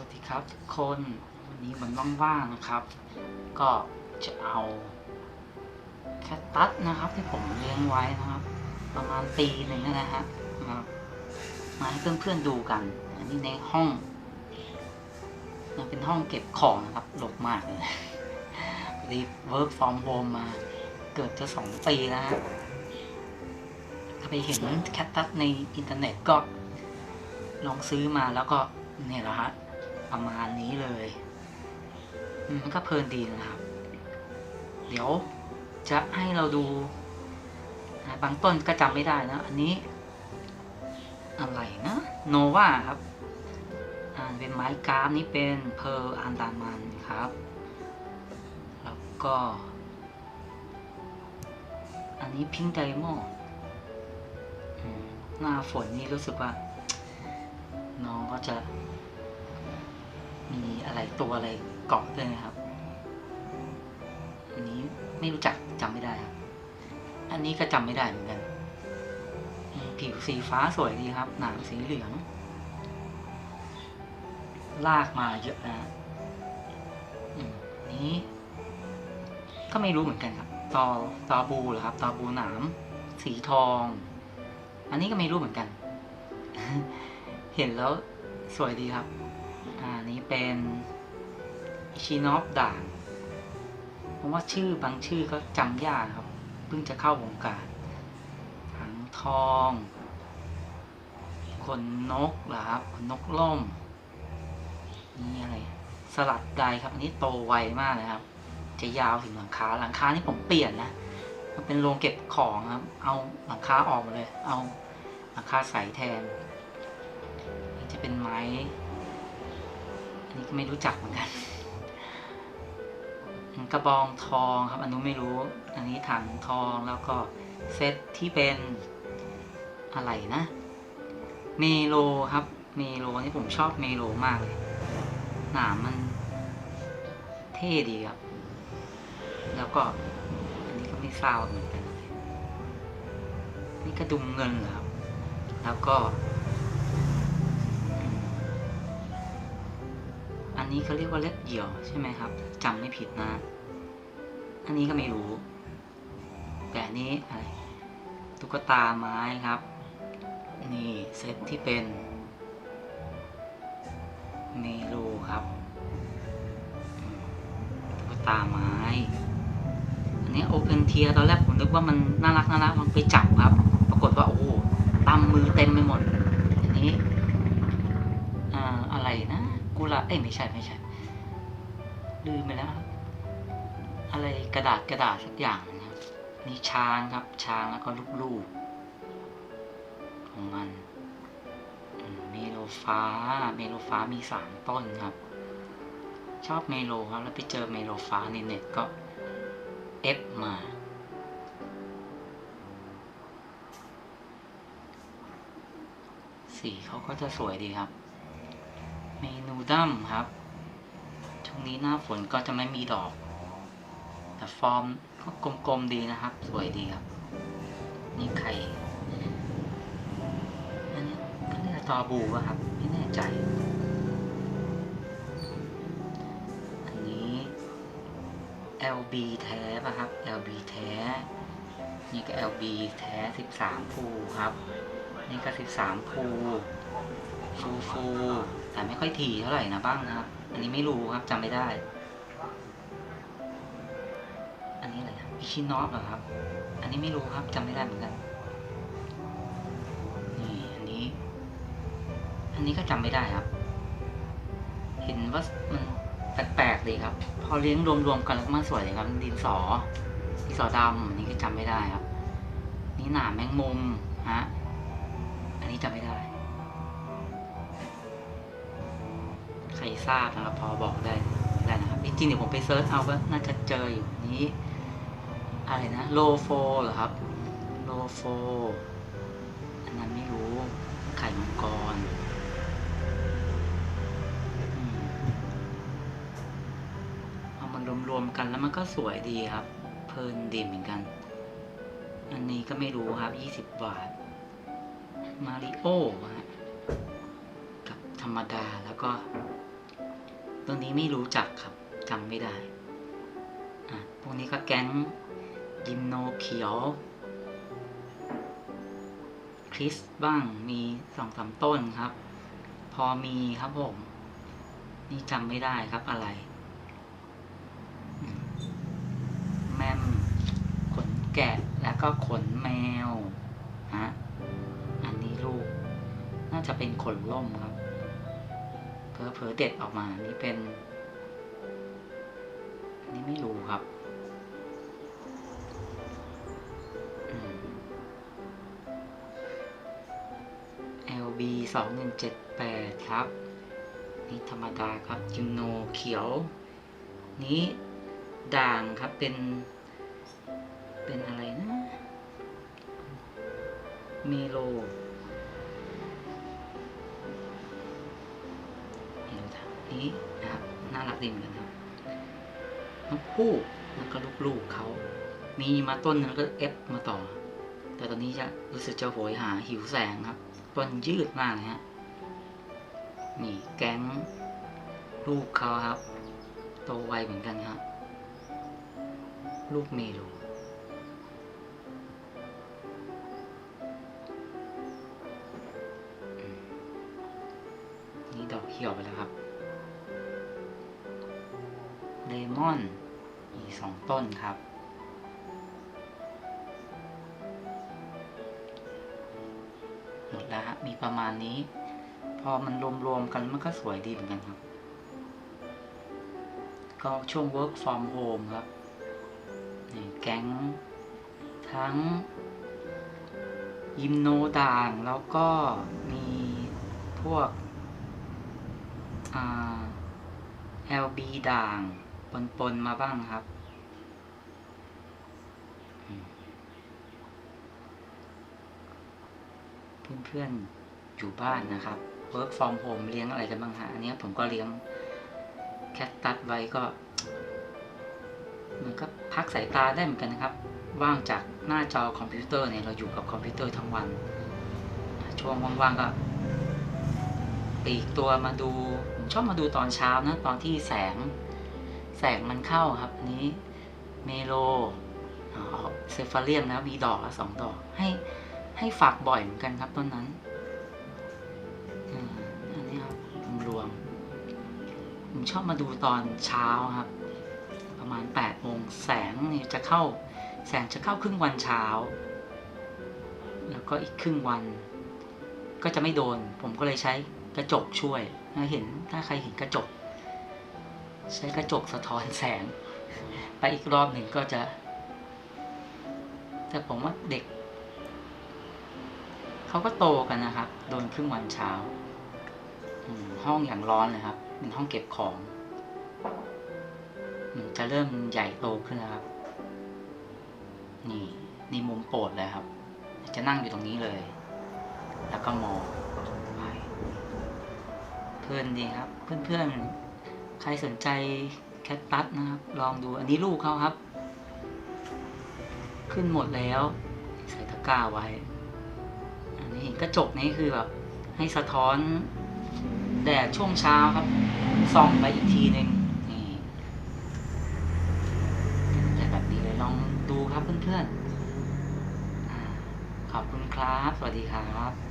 วัสดีครับทุกคนวันนี้มันว่างๆนะครับ ก็จะเอาแคตตัสนะครับที่ผมเลี้ยงไว้นะครับ ประมาณปีหนึ่งนะฮะมาให้เพื่อนๆดูกัน อันนี้ในห้องยังเป็นห้องเก็บของนะครับหลกมากเลยพอดี work from home มาเกือบจะสองปีแล้วฮะถ้าไปเห็นแคตตัสในอินเทอร์เน็ตก็ลองซื้อมาแล้วก็เนี่ยแหละฮะ ประมาณนี้เลยมันก็เพลินดีนะครับ เดี๋ยวจะให้เราดูบางต้นก็จำไม่ได้นะ อันนี้ อะไรนะ โนวาครับอ่านเป็นไม้กราฟนี่เป็นเพอร์อันดามันครับ แล้วก็ อันนี้พิงไดโมหน้าฝนนี่รู้สึกว่า น้องก็จะ มีอะไรตัวอะไรเกาะด้วยนะครับ อันนี้ไม่รู้จักจำไม่ได้ครับ อันนี้ก็จำไม่ได้เหมือนกันผิวสีฟ้าสวยดีครับ หนามสีเหลือง ลากมาเยอะนะอืมนี้ ก็ไม่รู้เหมือนกันครับ ตอตอบูเหรอครับ ตอบูหนาม สีทอง อันนี้ก็ไม่รู้เหมือนกัน เห็นแล้วสวยดีครับ เป็นชินอฟด่างผมว่าชื่อบางชื่อก็จำยากครับเพิ่งจะเข้าวงการหางทองขนนกเหรอครับขนนกล่มนี่อะไรสลัดใดครับอันนี้โตไวมากเลยครับ จะยาวถึงหลังคาหลังคานี่ผมเปลี่ยนนะมันเป็นโรงเก็บของครับ เอาหลังคาออกมาเลย เอาหลังคาใสแทนจะเป็นไม้ นี้ก็ไม่รู้จักเหมือนกันกระบองทองครับ อันนู้นไม่รู้ อันนี้ถังทองแล้วก็เซตที่เป็นอะไรนะ เมโลครับ เมโลนี่ผมชอบเมโลมากเลย หนามมันเท่ดีครับ แล้วก็อันนี้ก็ไม่ทราบเหมือนกันนี่กระดุมเงินเหรอครับ แล้วก็ นนี้เขาเรียกว่าเล็บเหี่ยวใช่ไหมครับจำไม่ผิดนะ อันนี้ก็ไม่รู้ แต่อันนี้อะไรตุ๊กตาไม้ครับ นี่เซตที่เป็นเมโลครับตุ๊กตาไม้ อันนี้โอเพนเทียตอนแรกผมนึกว่ามันน่ารักน่ารักมันไปจับครับ ปรากฏว่าโอ้ตำมือเต็มไปหมด อันนี้อ่าอะไรนะ กุหลาบเอ้ยไม่ใช่ไม่ใช่ ลืมไปแล้ว อะไรกระดาษกระดาษสักอย่างนะครับนี่ช้างครับ ช้างแล้วก็ลูกๆของมันมเมโลฟ้า เมโลฟ้ามีสามต้นครับ ชอบเมโลครับ แล้วไปเจอเมโลฟ้าในเน็ตก็เอฟมาสีเขาก็จะสวยดีครับ ดั้มครับ ช่วงนี้หน้าฝนก็จะไม่มีดอก แต่ฟอร์มก็กลมๆดีนะครับ สวยดีครับ นี่ไข่อันนี้ก็เรียกตอบูป่ะครับ ไม่แน่ใจ อันนี้ LB แท้ป่ะครับ LB แท้ นี่ก็ LB แท้ 13 ภูครับ นี่ก็ 13 ภูฟูฟู แต่ไม่ค่อยถี่เท่าไหร่นะบ้างนะครับ อันนี้ไม่รู้ครับจำไม่ได้ อันนี้อะไรอิชินอสเหรอครับ อันนี้ไม่รู้ครับจำไม่ได้เหมือนกัน นี่อันนี้ อันนี้ก็จำไม่ได้ครับ เห็นว่ามันแปลกๆดีครับ พอเลี้ยงรวมๆกันแล้วก็มันสวยเลยครับ ดินสอดินสอดำอันนี้ก็จำไม่ได้ครับ นี่หนามแมงมุมฮะ อันนี้จำไม่ได้ ทราบนะครับ พอบอกได้ได้นะครับจริงๆเดี๋ยวผมไปเซิร์ชเอาก็น่าจะเจออยู่นี้ อะไรนะโลโฟเหรอครับโลโฟอันนั้นไม่รู้ไข่มังกรเอามันรวมๆกันแล้วมันก็สวยดีครับ เพลินดีเหมือนกัน อันนี้ก็ไม่รู้ครับยี่สิบบาท มาริโอฮะกับธรรมดาแล้วก็ ตัวนี้ไม่รู้จักครับจำไม่ได้ อะ พวกนี้ก็แก๊งยิมโนเขียว คริสบ้างมีสองสามต้นครับ พอมีครับผม นี่จำไม่ได้ครับอะไรอืมแมมขนแกะแล้วก็ขนแมว ฮะ อันนี้ลูก น่าจะเป็นขนล่มครับ เพอเพอเด็ดออกมา นี่เป็นนนี้ไม่รู้ครับอ LB สองหนึ่งเจ็ดแปดครับ นี่ธรรมดาครับจิมโนเขียว นี้ด่างครับเป็น เป็นอะไรนะ เมโล นี้นะครับน่ารักดีเหมือนกันครับนกคู่แล้วก็ลูกๆเขา มีมาต้นนึงแล้วก็เอฟมาต่อ แต่ตอนนี้จะรู้สึกจะโหยหาหิวแสงครับต้นยืดมากเลยฮะนี่แก๊งลูกเขาครับ โตไวเหมือนกันครับลูกเมลอืมนี่ดอกเขียวไปแล้วครับ เลมอนมีสองต้นครับ หมดแล้วฮะ มีประมาณนี้ พอมันรวมๆกันมันก็สวยดีเหมือนกันครับ ก็ช่วง work from home ครับ นี่แก๊งทั้งยิมโนด่างแล้วก็มีพวกอ่า LB ด่าง ปนๆมาบ้างครับอืมเพื่อนๆอยู่บ้านนะครับ work from home เลี้ยงอะไรกันบ้างฮะอันนี้ผมก็เลี้ยงแคทตัดไว้ก็มันก็พักสายตาได้เหมือนกันนะครับ ว่างจากหน้าจอคอมพิวเตอร์เนี่ยเราอยู่กับคอมพิวเตอร์ทั้งวัน ช่วงว่างๆก็ปีกตัวมาดูผมชอบมาดูตอนเช้านะตอนที่แสง แสงมันเข้าครับอันนี้เมโลเซฟาเรียมนะมีดอกสองดอก ให้ให้ฝากบ่อยเหมือนกันครับต้นนั้นอันนี้ครับรวมผมชอบมาดูตอนเช้าครับ ประมาณ8ปดโมงแสงนี่จะเข้าแสงจะเข้าครึ่งวันเช้า แล้วก็อีกครึ่งวัน ก็จะไม่โดน ผมก็เลยใช้กระจกช่วยถ้าเห็นถ้าใครเห็นกระจก ใช้กระจกสะท้อนแสง ไปอีกรอบหนึ่งก็จะ แต่ผมว่าเด็ก เขาก็โตกันนะครับ โดนครึ่งวันเช้า ห้องอย่างร้อนเลยครับ เป็นห้องเก็บของ จะเริ่มใหญ่โตขึ้นนะครับ นี่นี่มุมโปรดเลยครับ จะนั่งอยู่ตรงนี้เลย แล้วก็มองไปเพื่อนดีครับ เพื่อนๆ ใครสนใจแคทตัสนะครับ ลองดูอันนี้ลูกเขาครับ ขึ้นหมดแล้ว ใส่ตะกร้าไว้ อันนี้กระจกนี้คือแบบให้สะท้อนแดดช่วงเช้าครับ ส่องไปอีกทีหนึ่งนี่แต่แบบนี้เลยลองดูครับเพื่อนๆขอบคุณครับ สวัสดีครับ